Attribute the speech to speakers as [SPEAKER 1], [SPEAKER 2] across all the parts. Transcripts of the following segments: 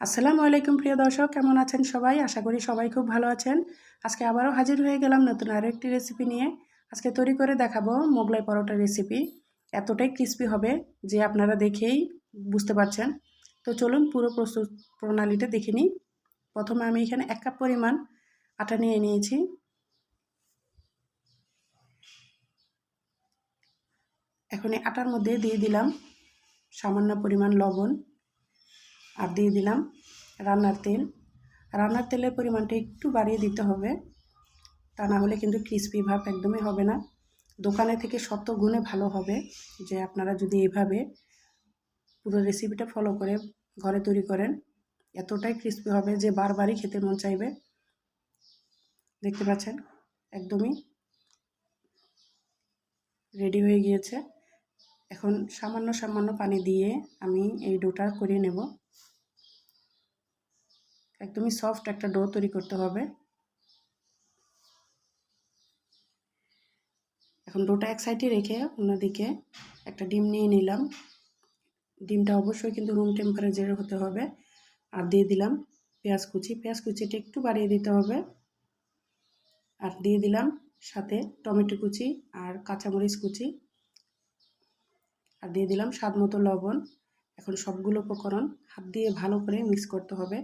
[SPEAKER 1] আসসালামু আলাইকুম, প্রিয় দর্শক। কেমন আছেন সবাই? আশা করি সবাই খুব ভালো আছেন। আজকে আবারও হাজির হয়ে গেলাম নতুন আরও একটি রেসিপি নিয়ে। আজকে তৈরি করে দেখাবো মোগলাই পরোটা রেসিপি এতটাই ক্রিস্পি হবে যে আপনারা দেখেই বুঝতে পারছেন। তো চলুন পুরো প্রস্তুত প্রণালীটা দেখে নিই। প্রথমে আমি এখানে এক কাপ পরিমাণ আটা নিয়ে নিয়েছি। এখন এই আটার মধ্যে দিয়ে দিলাম সামান্য পরিমাণ লবণ। আর দিয়ে দিলাম রান্নার তেল। রান্নার তেলের পরিমাণটা একটু বাড়িয়ে দিতে হবে। তা না হলে কিন্তু ক্রিসপি ভাব একদমই হবে না। দোকানে থেকে শত গুণে ভালো হবে যে আপনারা যদি এভাবে পুরো রেসিপিটা ফলো করে ঘরে তৈরি করেন, এতটাই ক্রিসপি হবে যে বারবারই খেতে মন চাইবে। দেখতে পাচ্ছেন? একদমই রেডি হয়ে গিয়েছে। এখন সামান্য সামান্য পানি দিয়ে আমি এই ডোটা করিয়ে নেব। একদমই সফট একটা ডো তৈরি করতে হবে। এখন ডোটা এক সাইডে রেখে অন্যদিকে একটা ডিম নিয়ে নিলাম। ডিমটা অবশ্যই কিন্তু রুম টেম্পারেচারে হতে হবে। আর দিয়ে দিলাম পেঁয়াজ কুচি। পেঁয়াজ কুচিটা একটু বাড়িয়ে দিতে হবে। আর দিয়ে দিলাম সাথে টমেটো কুচি আর কাঁচামরিচ কুচি। আর দিয়ে দিলাম স্বাদ মতো লবণ। এখন সবগুলো উপকরণ হাত দিয়ে ভালো করে মিক্স করতে হবে।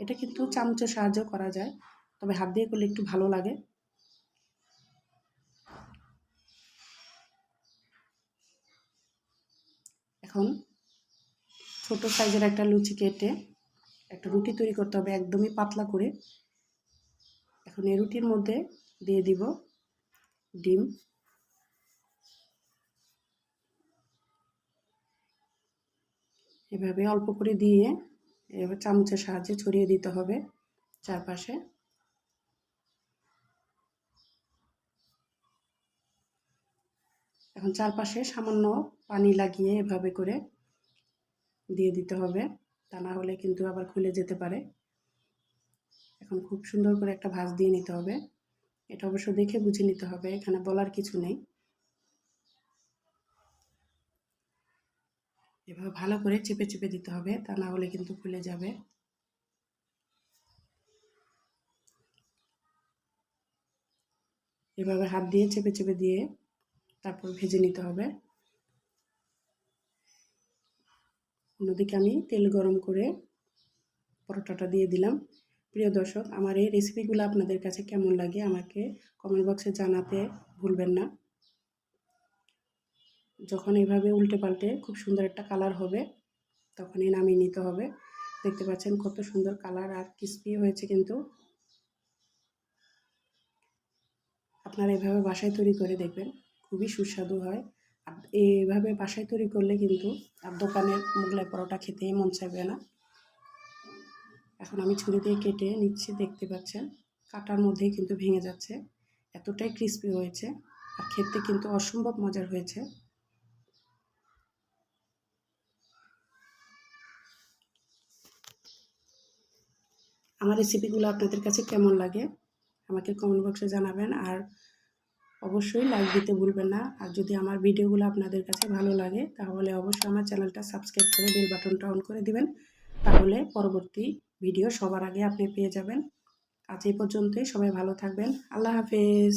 [SPEAKER 1] এটা কিন্তু চামচের সাহায্য করা যায়, তবে হাত দিয়ে করলে একটু ভালো লাগে। এখন ছোট সাইজের একটা লুচি কেটে একটা রুটি তৈরি করতে হবে একদমই পাতলা করে। এখন এই রুটির মধ্যে দিয়ে দিব ডিম। এভাবে অল্প করে দিয়ে এবার চামচের সাহায্যে ছড়িয়ে দিতে হবে চারপাশে। এখন চারপাশে সামান্য পানি লাগিয়ে এভাবে করে দিয়ে দিতে হবে, তা না হলে কিন্তু আবার খুলে যেতে পারে। এখন খুব সুন্দর করে একটা ভাজ দিয়ে নিতে হবে। এটা অবশ্য দেখে বুঝে নিতে হবে, এখানে বলার কিছু নেই। এভাবে ভালো করে চেপে চেপে দিতে হবে, তা না হলে কিন্তু খুলে যাবে। এভাবে হাত দিয়ে চেপে চেপে দিয়ে তারপর ভেজে নিতে হবে। অন্যদিকে আমি তেল গরম করে পরোটাটা দিয়ে দিলাম। প্রিয় দর্শক, আমার এই রেসিপিগুলো আপনাদের কাছে কেমন লাগে আমাকে কমেন্ট বক্সে জানাতে ভুলবেন না। যখন এভাবে উল্টে পাল্টে খুব সুন্দর একটা কালার হবে, তখনই নামিয়ে নিতে হবে। দেখতে পাচ্ছেন কত সুন্দর কালার আর ক্রিস্পি হয়েছে কিন্তু। আপনারা এভাবে বাসায় তৈরি করে দেখবেন, খুবই সুস্বাদু হয়। এইভাবে বাসায় তৈরি করলে কিন্তু আর দোকানের মোগলাই পরোটা খেতেই মন চাইবে না। এখন আমি ছুরি দিয়ে কেটে নিচ্ছি, দেখতে পাচ্ছেন? কাটার মধ্যেই কিন্তু ভেঙে যাচ্ছে। এতটাই ক্রিস্পি হয়েছে। আর খেতে কিন্তু অসম্ভব মজার হয়েছে। আমার রেসিপিগুলো আপনাদের কাছে কেমন লাগে, আমাকে কমেন্ট বক্সে জানাবেন। আর অবশ্যই লাইক দিতে ভুলবেন না। আর যদি আমার ভিডিওগুলো আপনাদের কাছে ভালো লাগে, তাহলে অবশ্যই আমার চ্যানেলটা সাবস্ক্রাইব করে বেল বাটনটা অন করে দিবেন। তাহলে পরবর্তী ভিডিও সবার আগে আপনি পেয়ে যাবেন। আজ এই পর্যন্তই, সবাই ভালো থাকবেন। আল্লাহ হাফেজ।